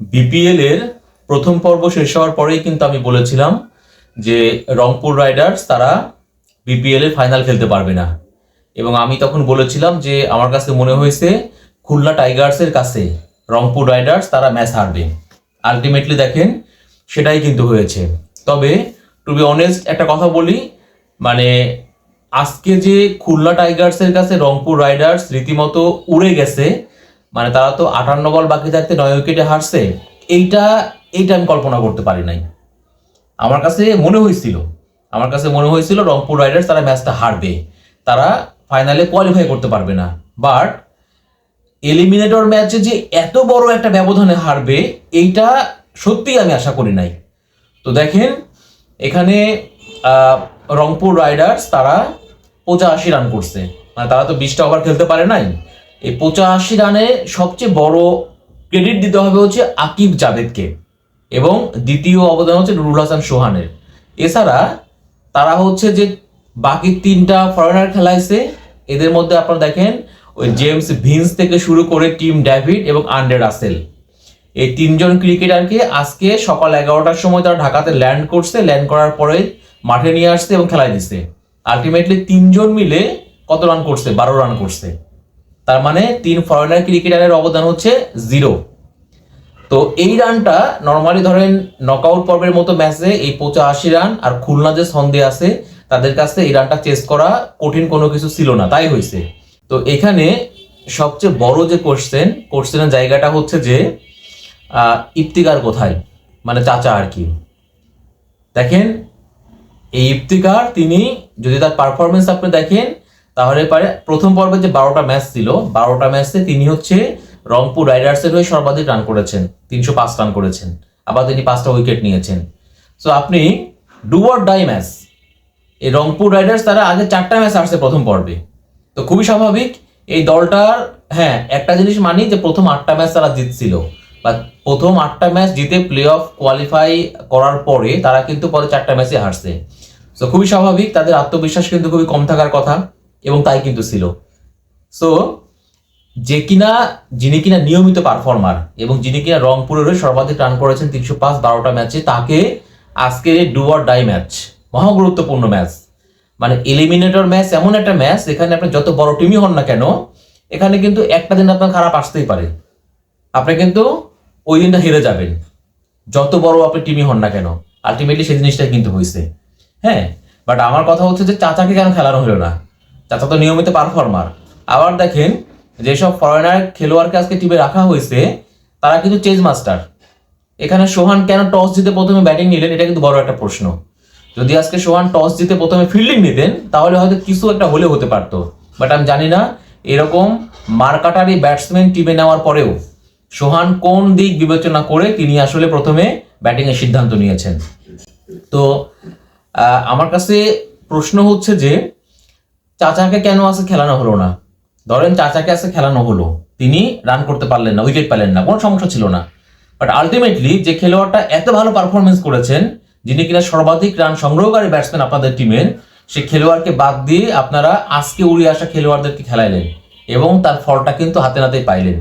BPL এর প্রথম পর্ব শেষ হওয়ার পরেই কিন্তু আমি বলেছিলাম যে রংপুর রাইডার্স তারা বিপিএল এর ফাইনাল খেলতে পারবে না। এবং আমি তখন বলেছিলাম যে আমার কাছে মনে হয়েছে খুলনা টাইগার্সের কাছে রংপুর রাইডার্স তারা ম্যাচ হারবে। আলটিমেটলি দেখেন সেটাই কিন্তু হয়েছে। তবে টু বি অনেস্ট একটা কথা বলি মানে আজকে যে খুলনা টাইগার্সের কাছে রংপুর রাইডার্স রীতিমতো উড়ে গেছে মানে তারা তো আটান্ন বল বাকি থাকতে নয় উইকেটে হারছে, এইটা এইটা আমি কল্পনা করতে পারি নাই। আমার কাছে মনে হয়েছিল, আমার কাছে মনে হয়েছিল রংপুর রাইডার্স তারা ম্যাচটা হারবে, তারা ফাইনালে কোয়ালিফাই করতে পারবে না। বাট এলিমিনেটর ম্যাচে যে এত বড় একটা ব্যবধানে হারবে, এইটা সত্যিই আমি আশা করি নাই। তো দেখেন, এখানে রংপুর রাইডার্স তারা পঁচাশি রান করছে। মানে তারা তো বিশটা ওভার খেলতে পারে নাই। এই পঁচাশি রানে সবচেয়ে বড় ক্রেডিট দিতে হবে হচ্ছে আকিব জাভেদকে এবং দ্বিতীয় অবদান হচ্ছে নুরুল হাসান সোহানের। এছাড়া তারা হচ্ছে যে বাকি তিনটা ফরেনার খেলাইছে, এদের মধ্যে আপনারা দেখেন ওই জেমস ভিন্স থেকে শুরু করে টিম ডেভিড এবং আন্ডে রাসেল। এই তিনজন ক্রিকেটারকে আজকে সকাল এগারোটার সময় তারা ঢাকাতে ল্যান্ড করছে, ল্যান্ড করার পরে মাঠে নিয়ে আসছে এবং খেলায় দিচ্ছে। আলটিমেটলি তিনজন মিলে কত রান করছে? বারো রান করছে। তার মানে তিন ফরেনার ক্রিকেটারের অবদান হচ্ছে জিরো তো এই রানটা নর্মালি ধরেন নকআউট পর্বের মতো ম্যাচে এই পঁচাশি রান আর খুলনা যে সন্দেহ আছে, তাদের কাছে এই রানটা চেস করা কঠিন কোনো কিছু ছিল না, তাই হয়েছে। তো এখানে সবচেয়ে বড় যে কোশ্চেন কোশ্চেনের জায়গাটা হচ্ছে যে ইফতিকার কোথায়? মানে চাচা আর কি। দেখেন, এই ইফতিকার তিনি যদি তার পারফরমেন্স আপনি দেখেন তাহলে পারে প্রথম পর্বে যে বারোটা ম্যাচ ছিল, বারোটা ম্যাচে তিনি হচ্ছে রংপুর রাইডার্সের হয়ে সর্বাধিক রান করেছেন, তিনশো পাঁচ রান করেছেন। আবার তিনি পাঁচটা উইকেট নিয়েছেন। সো আপনি ডুয়ার ডাই ম্যাচ এই রংপুর রাইডার্স তারা আগে চারটা ম্যাচ আসছে প্রথম পর্বে। তো খুবই স্বাভাবিক, এই দলটার হ্যাঁ একটা জিনিস মানি যে প্রথম আটটা ম্যাচ তারা জিতছিল। বা প্রথম আটটা ম্যাচ জিতে প্লে অফ কোয়ালিফাই করার পরে তারা কিন্তু পরে চারটা ম্যাচে হারছে। তো খুবই স্বাভাবিক, তাদের আত্মবিশ্বাস কিন্তু খুবই কম থাকার কথা। এবং তাই কিন্তু ছিল। সো যে কিনা, যিনি কিনা নিয়মিত পারফর্মার এবং যিনি কিনা রংপুরের সর্বাধিক রান করেছেন তিনশো পাঁচ বারোটা ম্যাচে তাকে আজকের এই ডু অর ডাই ম্যাচ মহা গুরুত্বপূর্ণ ম্যাচ মানে এলিমিনেটর ম্যাচ এমন একটা ম্যাচ এখানে আপনি যত বড় টিমই হন না কেন, এখানে কিন্তু একটা দিন আপনার খারাপ আসতেই পারে। আপনি কিন্তু ওই দিনটা হেরে যাবেন। যত বড় আপনি টিমই হন না কেন আলটিমেটলি সেই জিনিসটাই কিন্তু হয়েছে হ্যাঁ? বাট আমার কথা হচ্ছে যে চাচাকে কেন খেলানো হলো না? চাচা তো নিয়মিত পারফর্মার আবার দেখেন, যেসব ফরেনার খেলোয়াড়কে আজকে টিমে রাখা হয়েছে, তারা কিন্তু চেজ মাস্টার এখানে সোহান কেন টস জিতে প্রথমে ব্যাটিং নিলেন, এটা কিন্তু বড় একটা প্রশ্ন। যদি আজকে সোহান টস জিতে প্রথমে ফিল্ডিং নিতেন, তাহলে হয়তো কিছু একটা হলে হতে পারতো। বাট আমি জানি না, এরকম মার্কাটারি ব্যাটসম্যান টিমে নেওয়ার পরেও সোহান কোন দিক বিবেচনা করে তিনি আসলে প্রথমে ব্যাটিং এর সিদ্ধান্ত নিয়েছেন। তো আমার কাছে প্রশ্ন হচ্ছে যে চাচাকে কেন আজকে খেলানো হলো না? ধরেন চাচাকে আজকে খেলানো হলো। তিনি রান করতে পারলেন না উইকেট পেলেন না, কোনো সমস্যা ছিল না। বাট আলটিমেটলি যে খেলোয়াড়টা এত ভালো পারফরমেন্স করেছেন, যিনি কিনা সর্বাধিক রান সংগ্রহকারী ব্যাটসম্যান আপনাদের টিমের সে খেলোয়াড়কে বাদ দিয়ে আপনারা আজকে উড়ে আসা খেলোয়াড়দেরকে খেলাইলেন এবং তার ফলটা কিন্তু হাতে নাতেই পাইলেন।